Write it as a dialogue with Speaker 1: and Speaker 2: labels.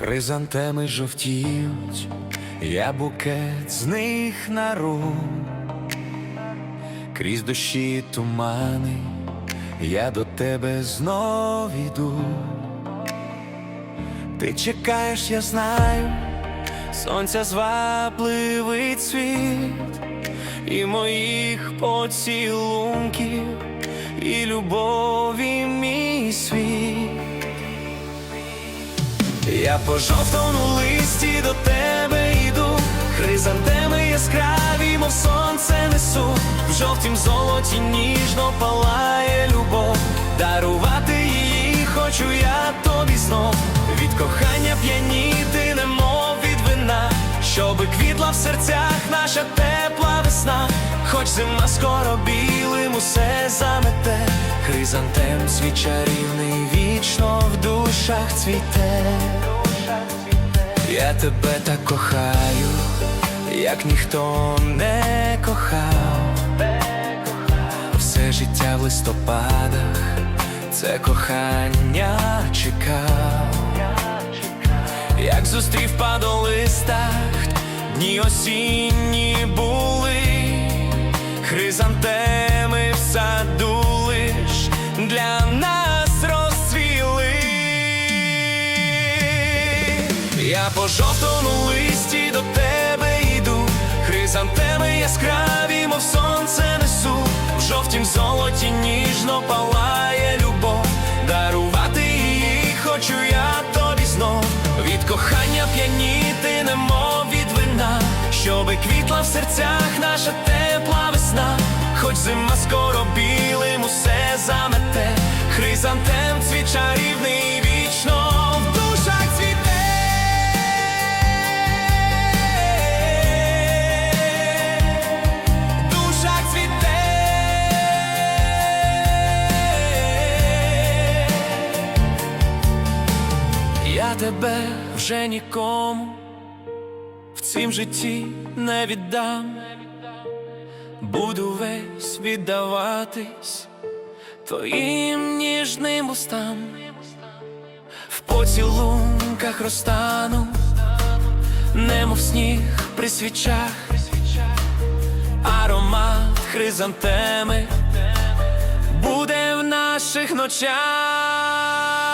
Speaker 1: Хризантеми жовтіють, я букет з них нару, крізь дощі тумани, я до тебе знов іду. Ти чекаєш, я знаю, сонця звабливий цвіт, і моїх поцілунків, і любові мій світ. Я по жовтому листі до тебе йду, хризантеми яскраві, мов сонце несу, в жовтім золоті ніжно палає любов, дарувати її хочу я тобі знов, від кохання п'яніти, немов від вина, щоби квітла в серцях наша тепла весна, хоч зима скоро білим усе замете, хризантем свій чарівний вічно в душах цвіте. Я тебе так кохаю, як ніхто не кохав. Все життя в листопадах, це кохання чекав. Як зустрів падолистах, дні осінні були, хризантеми в саду лиш для нас Я по жовтому листі до тебе йду, хризантеми яскраві, мов сонце несу, в жовтім золоті ніжно палає любов, дарувати її хочу я тобі знов, від кохання п'яніти, немов від вина, щоби квітла в серцях наша тепла весна, хоч зима скоро білим усе замете, хризантем Я тебе вже нікому. В цім житті не віддам, буду весь віддаватись твоїм ніжним устам, в поцілунках розтану, немов сніг при свічах, аромат хризантеми буде в наших ночах.